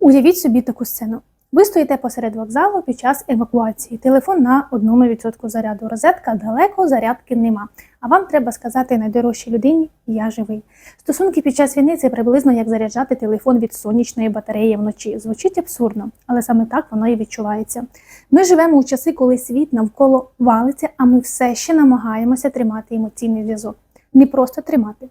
Уявіть собі таку сцену. Ви стоїте посеред вокзалу під час евакуації. Телефон на одному відсотку заряду. Розетка далеко, зарядки нема. А вам треба сказати найдорожчій людині Я живий. Стосунки під час війни це приблизно як заряджати телефон від сонячної батареї вночі. Звучить абсурдно, але саме так воно і відчувається. Ми живемо у часи, коли світ навколо валиться, а ми все ще намагаємося тримати емоційний зв'язок. Не просто тримати.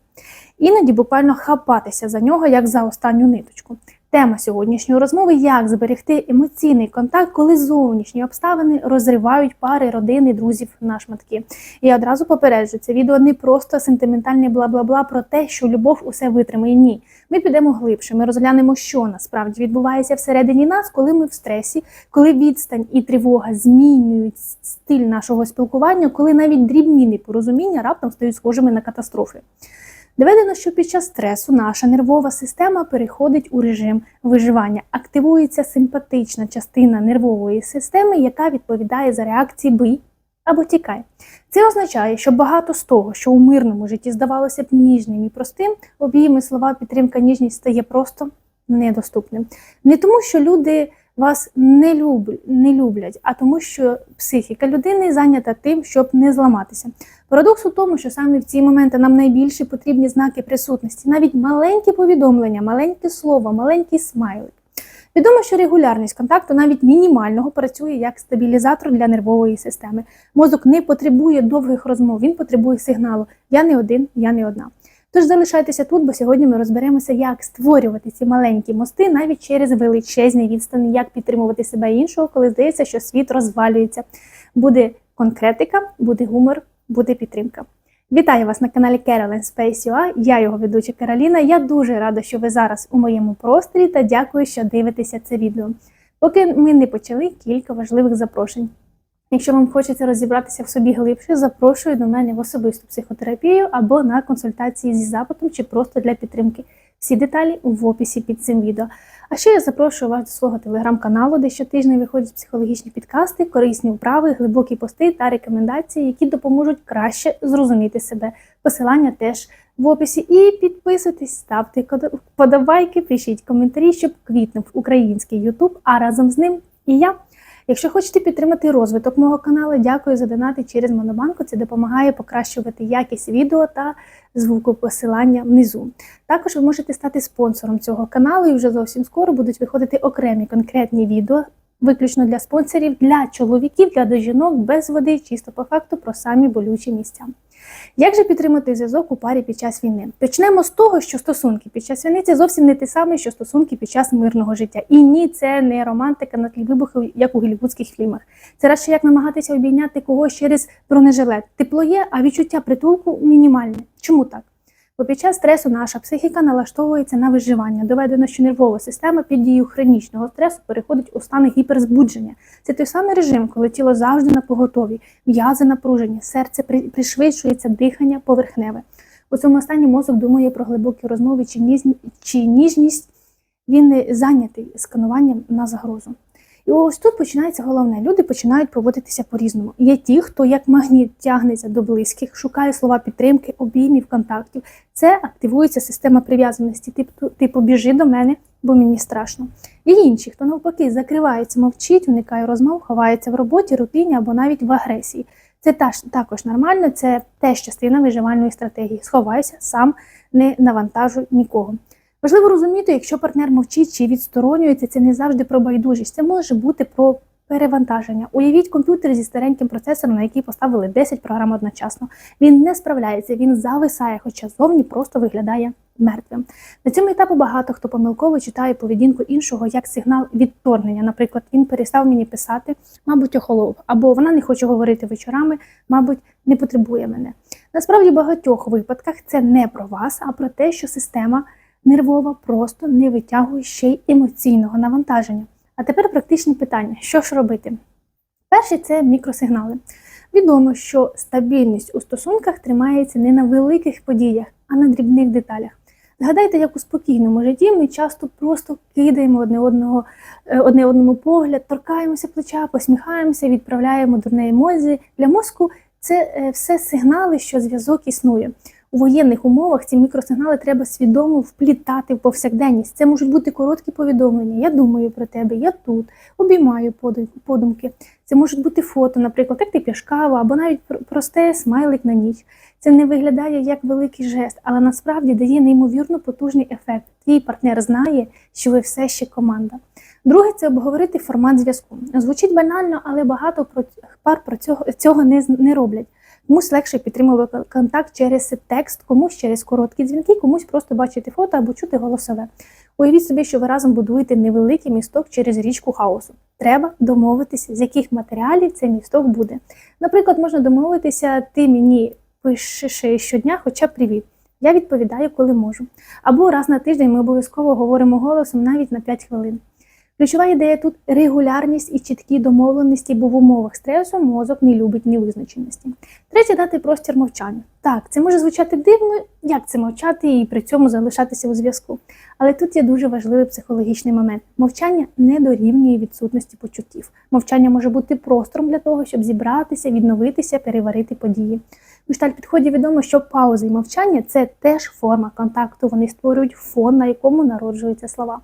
Іноді буквально хапатися за нього, як за останню ниточку. Тема сьогоднішньої розмови як зберегти емоційний контакт, коли зовнішні обставини розривають пари, родини, друзів на шматки. І я одразу попереджу, це відео не просто сентиментальне бла-бла-бла про те, що любов усе витримає. Ні. Ми підемо глибше, ми розглянемо, що насправді відбувається всередині нас, коли ми в стресі, коли відстань і тривога змінюють стиль нашого спілкування, коли навіть дрібні непорозуміння раптом стають схожими на катастрофи. Доведено, що під час стресу наша нервова система переходить у режим виживання, активується симпатична частина нервової системи, яка відповідає за реакції бий або тікай. Це означає, що багато з того, що у мирному житті здавалося б ніжним і простим, обійми слова, підтримка, ніжність стає просто недоступним. Не тому, що люди вас не, люб... не люблять, а тому, що психіка людини зайнята тим, щоб не зламатися. Парадокс у тому, що саме в ці моменти нам найбільше потрібні знаки присутності, навіть маленькі повідомлення, маленьке слово, маленький смайлик. Відомо, що регулярність контакту, навіть мінімального, працює як стабілізатор для нервової системи. Мозок не потребує довгих розмов, він потребує сигналу Я не один, я не одна. Тож залишайтеся тут, бо сьогодні ми розберемося, як створювати ці маленькі мости навіть через величезні відстані, як підтримувати себе і іншого, коли здається, що світ розвалюється. Буде конкретика, буде гумор, буде підтримка. Вітаю вас на каналі Carolyn Space UA, Я його ведуча Кароліна. Я дуже рада, що ви зараз у моєму просторі та дякую, що дивитеся це відео. Поки ми не почали кілька важливих запрошень. Якщо вам хочеться розібратися в собі глибше, запрошую до мене в особисту психотерапію або на консультації зі запитом чи просто для підтримки. Всі деталі в описі під цим відео. А ще я запрошую вас до свого телеграм-каналу, де щотижня виходять психологічні підкасти, корисні вправи, глибокі пости та рекомендації, які допоможуть краще зрозуміти себе. Посилання теж в описі. І підписуйтесь, ставте вподобайки, пишіть коментарі, щоб квітнув український Ютуб, а разом з ним і я. Якщо хочете підтримати розвиток мого каналу, дякую за донати через Монобанку. Це допомагає покращувати якість відео та звуку посилання внизу. Також ви можете стати спонсором цього каналу, і вже зовсім скоро будуть виходити окремі конкретні відео. Виключно для спонсорів, для чоловіків, для до жінок без води, чисто по факту про самі болючі місця. Як же підтримати зв'язок у парі під час війни? Почнемо з того, що стосунки під час війни це зовсім не те саме, що стосунки під час мирного життя. І ні, це не романтика на тлі вибухів, як у голівудських фільмах. Це радше як намагатися обійняти когось через бронежилет. Тепло є, а відчуття притулку мінімальне. Чому так? Бо під час стресу наша психіка налаштовується на виживання. Доведено, що нервова система під дією хронічного стресу переходить у стани гіперзбудження. Це той самий режим, коли тіло завжди на поготові, м'язи напружені, серце пришвидшується, дихання поверхневе. У цьому стані мозок думає про глибокі розмови чи ніжність. Він зайнятий скануванням на загрозу. І ось тут починається головне. Люди починають поводитися по-різному. Є ті, хто як магніт тягнеться до близьких, шукає слова підтримки, обіймів, контактів. Це активується система прив'язаності, типу, типу біжи до мене, бо мені страшно. І інші, хто навпаки закривається, мовчить, уникає розмов, ховається в роботі, рутині або навіть в агресії. Це також нормально, це теж частина виживальної стратегії. Сховайся, сам не навантажуй нікого. Важливо розуміти, якщо партнер мовчить чи відсторонюється, це не завжди про байдужість, це може бути про перевантаження. Уявіть комп'ютер зі стареньким процесором, на який поставили 10 програм одночасно. Він не справляється, він зависає, хоча зовні просто виглядає мертвим. На цьому етапу багато хто помилково читає поведінку іншого як сигнал відторгнення. Наприклад, він перестав мені писати, мабуть, охолов, або вона не хоче говорити вечорами, мабуть, не потребує мене. Насправді, в багатьох випадках це не про вас, а про те, що система нервова просто не витягує ще й емоційного навантаження. А тепер практичні питання: що ж робити? Перше це мікросигнали. Відомо, що стабільність у стосунках тримається не на великих подіях, а на дрібних деталях. Згадайте, як у спокійному житті ми часто просто кидаємо одне одного, е, одне одному погляд, торкаємося плеча, посміхаємося, відправляємо дурне емоції. Для мозку це е, все сигнали, що зв'язок існує. У воєнних умовах ці мікросигнали треба свідомо вплітати в повсякденність. Це можуть бути короткі повідомлення. Я думаю про тебе, я тут, обіймаю поду- подумки. Це можуть бути фото, наприклад, як ти п'єш каву, або навіть пр- просте смайлик на ніч. Це не виглядає як великий жест, але насправді дає неймовірно потужний ефект. Твій партнер знає, що ви все ще команда. Друге це обговорити формат зв'язку. Звучить банально, але багато пар про цього, цього не, не роблять. Комусь легше підтримувати контакт через текст, комусь через короткі дзвінки, комусь просто бачити фото або чути голосове. Уявіть собі, що ви разом будуєте невеликий місток через річку хаосу. Треба домовитися, з яких матеріалів цей місток буде. Наприклад, можна домовитися, ти мені пишеш щодня, хоча привіт. Я відповідаю, коли можу. Або раз на тиждень ми обов'язково говоримо голосом навіть на 5 хвилин. Ключова ідея тут регулярність і чіткі домовленості, бо в умовах стресу мозок не любить невизначеності. Третє дати простір мовчання. Так, це може звучати дивно, як це мовчати і при цьому залишатися у зв'язку. Але тут є дуже важливий психологічний момент. Мовчання не дорівнює відсутності почуттів. Мовчання може бути простором для того, щоб зібратися, відновитися, переварити події. У шталь підході відомо, що паузи і мовчання це теж форма контакту. Вони створюють фон, на якому народжуються слова.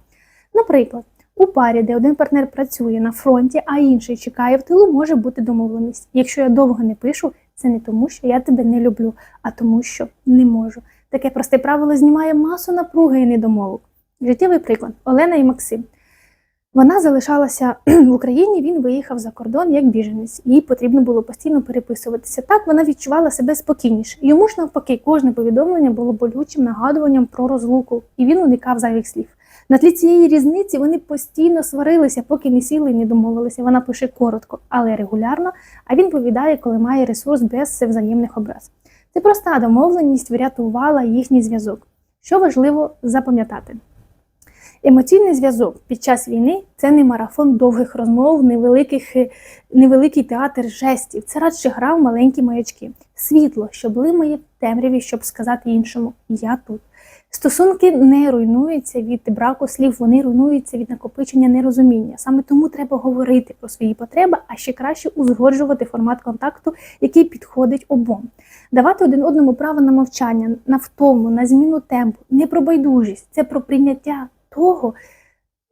Наприклад, у парі, де один партнер працює на фронті, а інший чекає в тилу, може бути домовленість. Якщо я довго не пишу, це не тому, що я тебе не люблю, а тому, що не можу. Таке просте правило знімає масу напруги і недомовок. Життєвий приклад Олена і Максим. Вона залишалася в Україні, він виїхав за кордон як біженець. Їй потрібно було постійно переписуватися. Так вона відчувала себе спокійніше. Йому ж навпаки, кожне повідомлення було болючим нагадуванням про розлуку, і він уникав зайвих слів. На тлі цієї різниці вони постійно сварилися, поки не сіли і не домовилися. Вона пише коротко, але регулярно, а він повідає, коли має ресурс без взаємних образ. Це проста домовленість врятувала їхній зв'язок. Що важливо запам'ятати? Емоційний зв'язок під час війни це не марафон довгих розмов, невеликих, невеликий театр жестів. Це радше гра в маленькі маячки. Світло, що блимає в темряві, щоб сказати іншому Я тут. Стосунки не руйнуються від браку слів, вони руйнуються від накопичення нерозуміння. Саме тому треба говорити про свої потреби, а ще краще узгоджувати формат контакту, який підходить обом. Давати один одному право на мовчання, на втому, на зміну темпу, не про байдужість, це про прийняття того,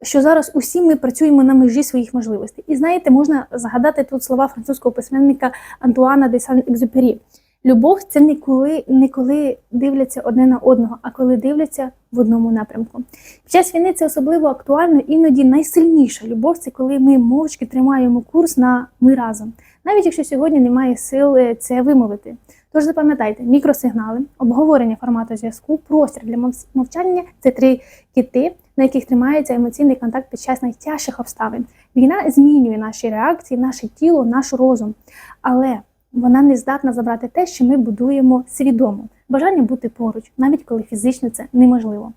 що зараз усі ми працюємо на межі своїх можливостей. І знаєте, можна згадати тут слова французького письменника Антуана де Сан-Екзюпері. Любов це не коли, не коли дивляться одне на одного, а коли дивляться в одному напрямку. Під час війни це особливо актуально, іноді найсильніша любов це коли ми мовчки тримаємо курс на ми разом, навіть якщо сьогодні немає сил е, це вимовити. Тож запам'ятайте, мікросигнали, обговорення формату зв'язку, простір для мовчання це три кити, на яких тримається емоційний контакт під час найтяжчих обставин. Війна змінює наші реакції, наше тіло, наш розум, але вона не здатна забрати те, що ми будуємо свідомо, бажання бути поруч, навіть коли фізично це неможливо.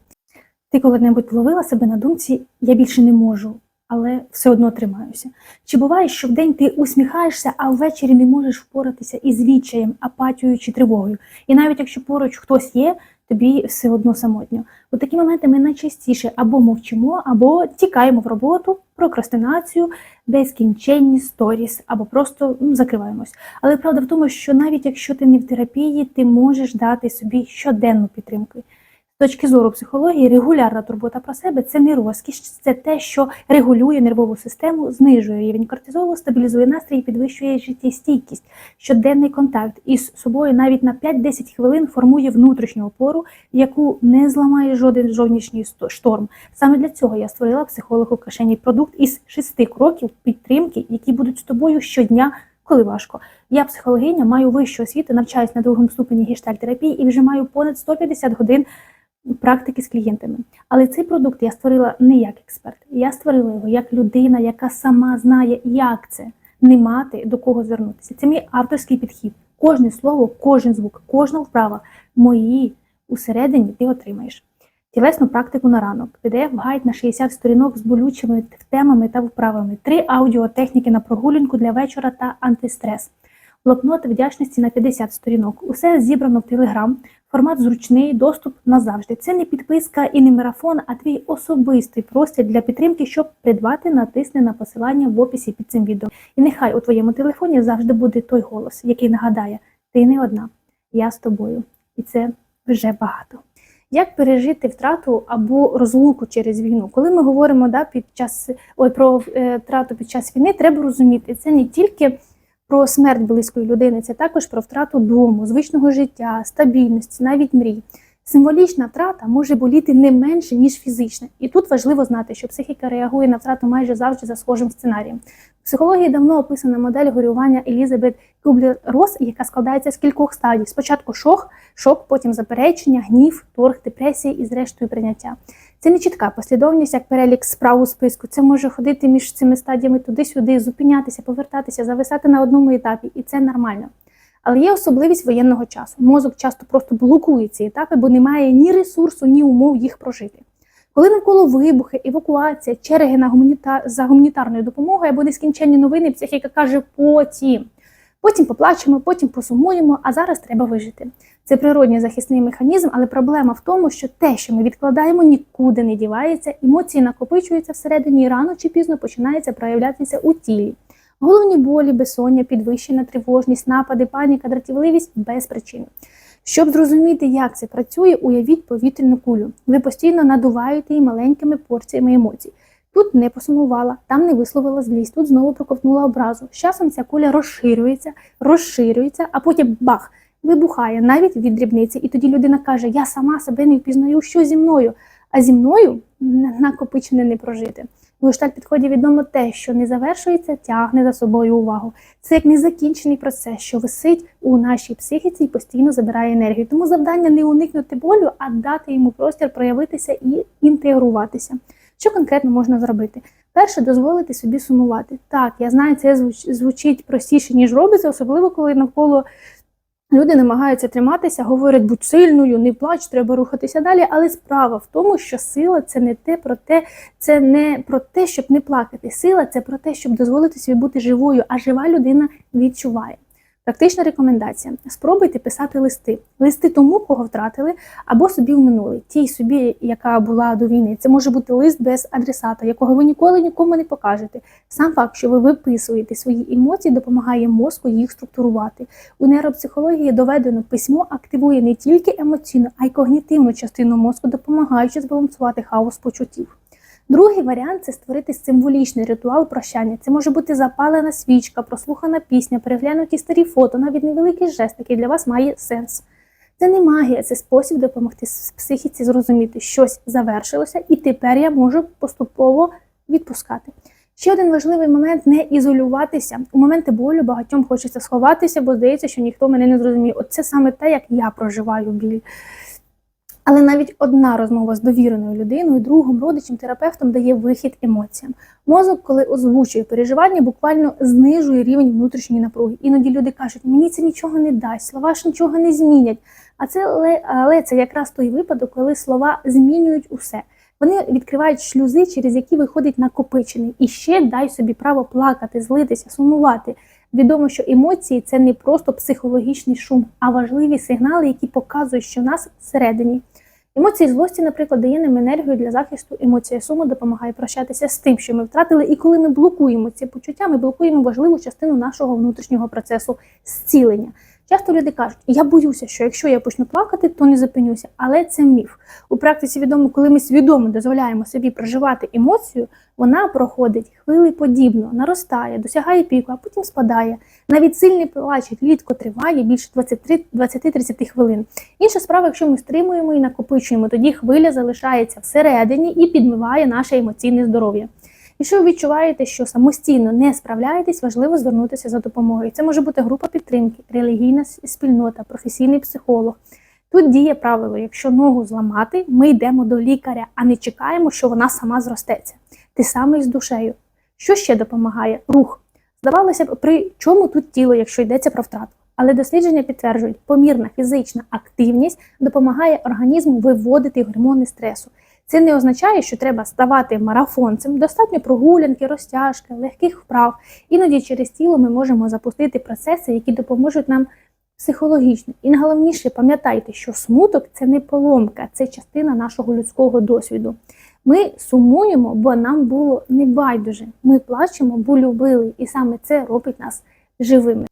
Ти коли-небудь ловила себе на думці Я більше не можу, але все одно тримаюся. Чи буває, що вдень ти усміхаєшся, а ввечері не можеш впоратися із відчаєм, апатією чи тривогою? І навіть якщо поруч хтось є, тобі все одно самотньо. У такі моменти ми найчастіше або мовчимо, або тікаємо в роботу, прокрастинацію, безкінченні сторіс, або просто ну, закриваємось. Але правда в тому, що навіть якщо ти не в терапії, ти можеш дати собі щоденну підтримку. Точки зору психології, регулярна турбота про себе це не розкіш, це те, що регулює нервову систему, знижує рівень кортизолу, стабілізує настрій підвищує життєстійкість. Щоденний контакт із собою навіть на 5-10 хвилин формує внутрішню опору, яку не зламає жоден зовнішній шторм. Саме для цього я створила психологу кишені продукт із шести кроків підтримки, які будуть з тобою щодня. Коли важко, я психологиня, маю вищу освіту, навчаюсь на другому ступені гештальтерапії і вже маю понад 150 годин практики з клієнтами. Але цей продукт я створила не як експерт. Я створила його як людина, яка сама знає, як це не мати до кого звернутися. Це мій авторський підхід. Кожне слово, кожен звук, кожна вправа мої усередині ти отримаєш. Тілесну практику на ранок, pdf гайд на 60 сторінок з болючими темами та вправами, три аудіотехніки на прогулянку для вечора та антистрес, блокнот вдячності на 50 сторінок. Усе зібрано в Телеграм. Формат зручний, доступ назавжди. Це не підписка і не марафон, а твій особистий простір для підтримки, щоб придбати, натисни на посилання в описі під цим відео. І нехай у твоєму телефоні завжди буде той голос, який нагадає: ти не одна, я з тобою. І це вже багато. Як пережити втрату або розлуку через війну? Коли ми говоримо да, під час ой, про е, втрату під час війни, треба розуміти, це не тільки про смерть близької людини, це також про втрату дому, звичного життя, стабільності, навіть мрій. Символічна втрата може боліти не менше, ніж фізична. І тут важливо знати, що психіка реагує на втрату майже завжди за схожим сценарієм. Психології давно описана модель горювання Елізабет кублер рос яка складається з кількох стадій: спочатку шок, шок, потім заперечення, гнів, торг, депресія і, зрештою, прийняття. Це не чітка послідовність, як перелік справ у списку. Це може ходити між цими стадіями туди-сюди, зупинятися, повертатися, зависати на одному етапі, і це нормально. Але є особливість воєнного часу. Мозок часто просто блокує ці етапи, бо немає ні ресурсу, ні умов їх прожити. Коли навколо вибухи, евакуація, черги на гуманіта... за гуманітарною допомогою або нескінченні новини, психіка каже потім. Потім поплачемо, потім посумуємо, а зараз треба вижити. Це природній захисний механізм, але проблема в тому, що те, що ми відкладаємо, нікуди не дівається, емоції накопичуються всередині і рано чи пізно починається проявлятися у тілі. Головні болі, безсоння, підвищена тривожність, напади, паніка, дратівливість без причини. Щоб зрозуміти, як це працює, уявіть повітряну кулю. Ви постійно надуваєте її маленькими порціями емоцій. Тут не посумувала, там не висловила злість, тут знову проковтнула образу. З часом ця куля розширюється, розширюється, а потім бах! Вибухає навіть від дрібниці. І тоді людина каже: Я сама себе не впізнаю, що зі мною, а зі мною накопичене не прожити. У гештальт підході відомо те, що не завершується, тягне за собою увагу. Це як незакінчений процес, що висить у нашій психіці і постійно забирає енергію. Тому завдання не уникнути болю, а дати йому простір проявитися і інтегруватися. Що конкретно можна зробити? Перше, дозволити собі сумувати. Так, я знаю, це звучить простіше, ніж робиться, особливо коли навколо Люди намагаються триматися, говорять, будь сильною, не плач, треба рухатися далі. Але справа в тому, що сила це не те про те, це не про те, щоб не плакати. Сила це про те, щоб дозволити собі бути живою, а жива людина відчуває. Практична рекомендація: спробуйте писати листи. Листи тому, кого втратили, або собі в минулий, тій собі, яка була до війни. Це може бути лист без адресата, якого ви ніколи нікому не покажете. Сам факт, що ви виписуєте свої емоції, допомагає мозку їх структурувати. У нейропсихології доведено, письмо активує не тільки емоційну, а й когнітивну частину мозку, допомагаючи збалансувати хаос почуттів. Другий варіант це створити символічний ритуал прощання. Це може бути запалена свічка, прослухана пісня, переглянуті старі фото, навіть невеликий жест, який для вас має сенс. Це не магія, це спосіб допомогти психіці зрозуміти, щось завершилося, і тепер я можу поступово відпускати. Ще один важливий момент не ізолюватися. У моменти болю багатьом хочеться сховатися, бо здається, що ніхто мене не зрозуміє. Оце саме те, як я проживаю біль. Але навіть одна розмова з довіреною людиною, другом, родичем, терапевтом дає вихід емоціям. Мозок, коли озвучує переживання, буквально знижує рівень внутрішньої напруги. Іноді люди кажуть, мені це нічого не дасть, слова ж нічого не змінять. А це але це якраз той випадок, коли слова змінюють усе. Вони відкривають шлюзи, через які виходить накопичений. І ще дай собі право плакати, злитися, сумувати. Відомо, що емоції це не просто психологічний шум, а важливі сигнали, які показують, що нас всередині. Емоції злості, наприклад, дає нам енергію для захисту. Емоція суму допомагає прощатися з тим, що ми втратили. І коли ми блокуємо ці почуття, ми блокуємо важливу частину нашого внутрішнього процесу зцілення. Часто люди кажуть, я боюся, що якщо я почну плакати, то не зупинюся. Але це міф. У практиці відомо, коли ми свідомо дозволяємо собі проживати емоцію, вона проходить хвили подібно, наростає, досягає піку, а потім спадає. Навіть сильний плач рідко триває більше 20-30 хвилин. Інша справа, якщо ми стримуємо і накопичуємо, тоді хвиля залишається всередині і підмиває наше емоційне здоров'я. Якщо ви відчуваєте, що самостійно не справляєтесь, важливо звернутися за допомогою. Це може бути група підтримки, релігійна спільнота, професійний психолог. Тут діє правило: якщо ногу зламати, ми йдемо до лікаря, а не чекаємо, що вона сама зростеться. Те саме і з душею. Що ще допомагає? Рух. Здавалося б, при чому тут тіло, якщо йдеться про втрату? Але дослідження підтверджують, помірна фізична активність допомагає організму виводити гормони стресу. Це не означає, що треба ставати марафонцем. Достатньо прогулянки, розтяжки, легких вправ. Іноді через тіло ми можемо запустити процеси, які допоможуть нам психологічно. І найголовніше, пам'ятайте, що смуток це не поломка, це частина нашого людського досвіду. Ми сумуємо, бо нам було не байдуже. Ми плачемо, бо любили, і саме це робить нас живими.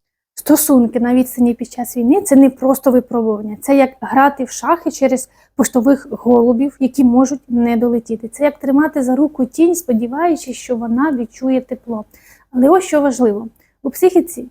Стосунки на відстані під час війни це не просто випробування, це як грати в шахи через поштових голубів, які можуть не долетіти. Це як тримати за руку тінь, сподіваючись, що вона відчує тепло. Але ось що важливо у психіці,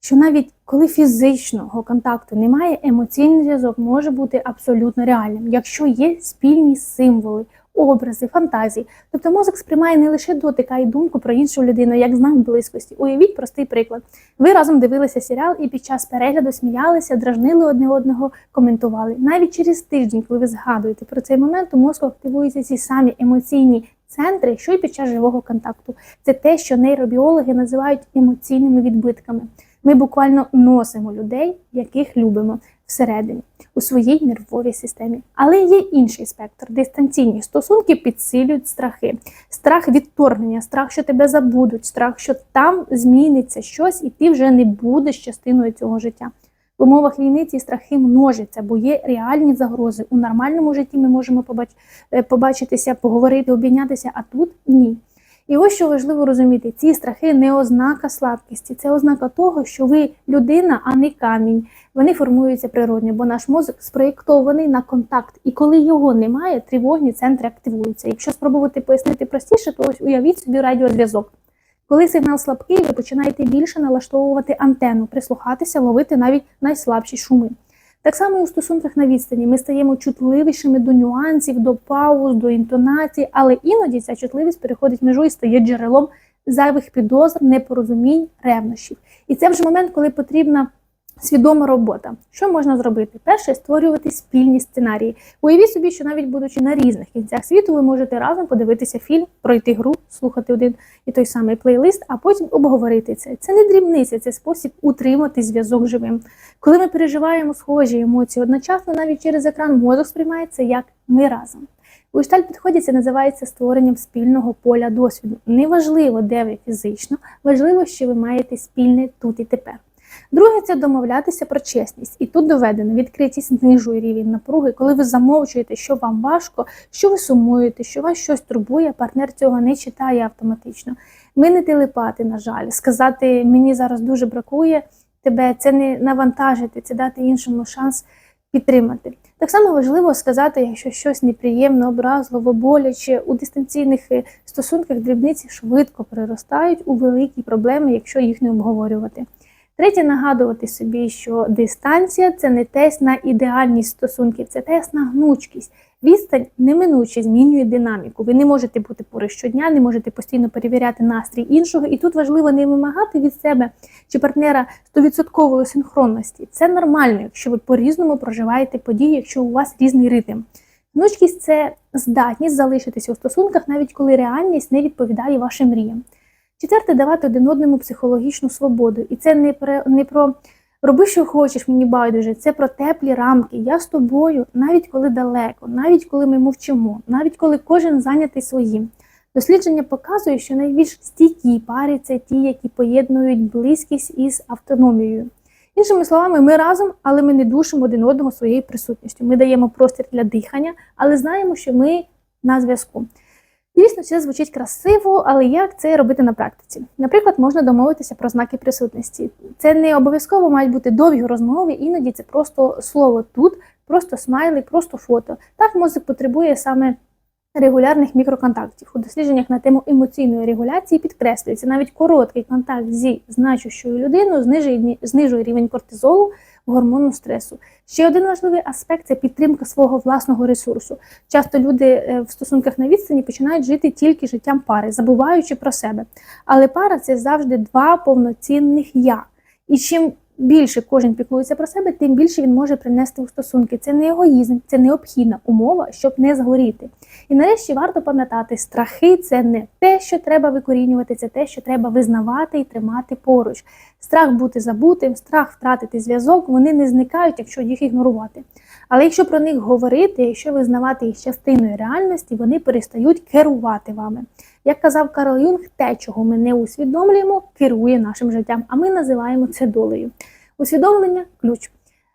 що навіть коли фізичного контакту немає, емоційний зв'язок може бути абсолютно реальним, якщо є спільні символи, образи, фантазії. Тобто мозок сприймає не лише дотик, а думку про іншу людину, як знак близькості. Уявіть простий приклад. Ви разом дивилися серіал і під час перегляду сміялися, дражнили одне одного, коментували. Навіть через тиждень, коли ви згадуєте про цей момент, у мозку активуються ці самі емоційні центри, що й під час живого контакту. Це те, що нейробіологи називають емоційними відбитками. Ми буквально носимо людей, яких любимо всередині у своїй нервовій системі. Але є інший спектр. Дистанційні стосунки підсилюють страхи. Страх відторгнення, страх, що тебе забудуть, страх, що там зміниться щось, і ти вже не будеш частиною цього життя. В умовах війни ці страхи множаться, бо є реальні загрози. У нормальному житті ми можемо е, побачитися, поговорити, обійнятися, а тут ні. І ось що важливо розуміти: ці страхи не ознака слабкості, це ознака того, що ви людина, а не камінь. Вони формуються природньо, бо наш мозок спроєктований на контакт, і коли його немає, тривожні центри активуються. Якщо спробувати пояснити простіше, то ось уявіть собі радіозв'язок. Коли сигнал слабкий, ви починаєте більше налаштовувати антенну, прислухатися, ловити навіть найслабші шуми. Так само і у стосунках на відстані ми стаємо чутливішими до нюансів, до пауз, до інтонацій, але іноді ця чутливість переходить межу і стає джерелом зайвих підозр, непорозумінь, ревнощів. І це вже момент, коли потрібна свідома робота. Що можна зробити? Перше створювати спільні сценарії. Уявіть собі, що навіть будучи на різних кінцях світу, ви можете разом подивитися фільм, пройти гру, слухати один і той самий плейлист, а потім обговорити це. Це не дрібниця, це спосіб утримати зв'язок живим. Коли ми переживаємо схожі емоції одночасно, навіть через екран мозок сприймається як ми разом. У підході це називається створенням спільного поля досвіду. Неважливо, де ви фізично, важливо, що ви маєте спільне тут і тепер. Друге це домовлятися про чесність. І тут доведено, відкритість знижує рівень напруги, коли ви замовчуєте, що вам важко, що ви сумуєте, що вас щось турбує, партнер цього не читає автоматично. Ми не телепати, на жаль, сказати мені зараз дуже бракує тебе, це не навантажити, це дати іншому шанс підтримати. Так само важливо сказати, якщо щось неприємно, образливо, боляче у дистанційних е, стосунках дрібниці швидко переростають у великі проблеми, якщо їх не обговорювати. Третє, нагадувати собі, що дистанція це не тест на ідеальність стосунків, це тест на гнучкість. Відстань неминуче змінює динаміку. Ви не можете бути поруч щодня, не можете постійно перевіряти настрій іншого. І тут важливо не вимагати від себе чи партнера 100% синхронності. Це нормально, якщо ви по-різному проживаєте події, якщо у вас різний ритм. Гнучкість це здатність залишитися у стосунках, навіть коли реальність не відповідає вашим мріям. Четверте, давати один одному психологічну свободу. І це не про не про роби, що хочеш, мені байдуже. Це про теплі рамки. Я з тобою, навіть коли далеко, навіть коли ми мовчимо, навіть коли кожен зайнятий своїм. Дослідження показує, що найбільш стійкі пари це ті, які поєднують близькість із автономією. Іншими словами, ми разом, але ми не душимо один одного своєю присутністю. Ми даємо простір для дихання, але знаємо, що ми на зв'язку. Звісно, це звучить красиво, але як це робити на практиці? Наприклад, можна домовитися про знаки присутності. Це не обов'язково мають бути довгі розмови, іноді це просто слово тут, просто смайли, просто фото. Так мозок потребує саме регулярних мікроконтактів. У дослідженнях на тему емоційної регуляції підкреслюється навіть короткий контакт зі значущою людиною знижує, знижує рівень кортизолу, гормону стресу. Ще один важливий аспект це підтримка свого власного ресурсу. Часто люди е, в стосунках на відстані починають жити тільки життям пари, забуваючи про себе. Але пара це завжди два повноцінних я. І чим більше кожен піклується про себе, тим більше він може принести у стосунки. Це не егоїзм, це необхідна умова, щоб не згоріти. І нарешті варто пам'ятати, страхи це не те, що треба викорінювати, це те, що треба визнавати і тримати поруч. Страх бути забутим, страх втратити зв'язок, вони не зникають, якщо їх ігнорувати. Але якщо про них говорити, якщо визнавати їх частиною реальності, вони перестають керувати вами. Як казав Карл Юнг, те, чого ми не усвідомлюємо, керує нашим життям, а ми називаємо це долею. Усвідомлення ключ.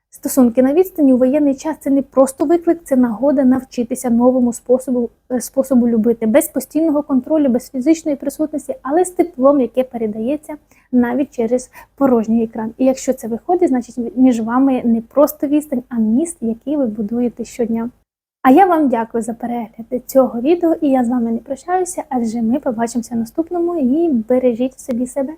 Стосунки на відстані у воєнний час це не просто виклик, це нагода навчитися новому способу, е, способу любити, без постійного контролю, без фізичної присутності, але з теплом, яке передається навіть через порожній екран. І якщо це виходить, значить між вами не просто відстань, а міст, який ви будуєте щодня. А я вам дякую за перегляд цього відео, і я з вами не прощаюся, адже ми побачимося в наступному і бережіть собі себе.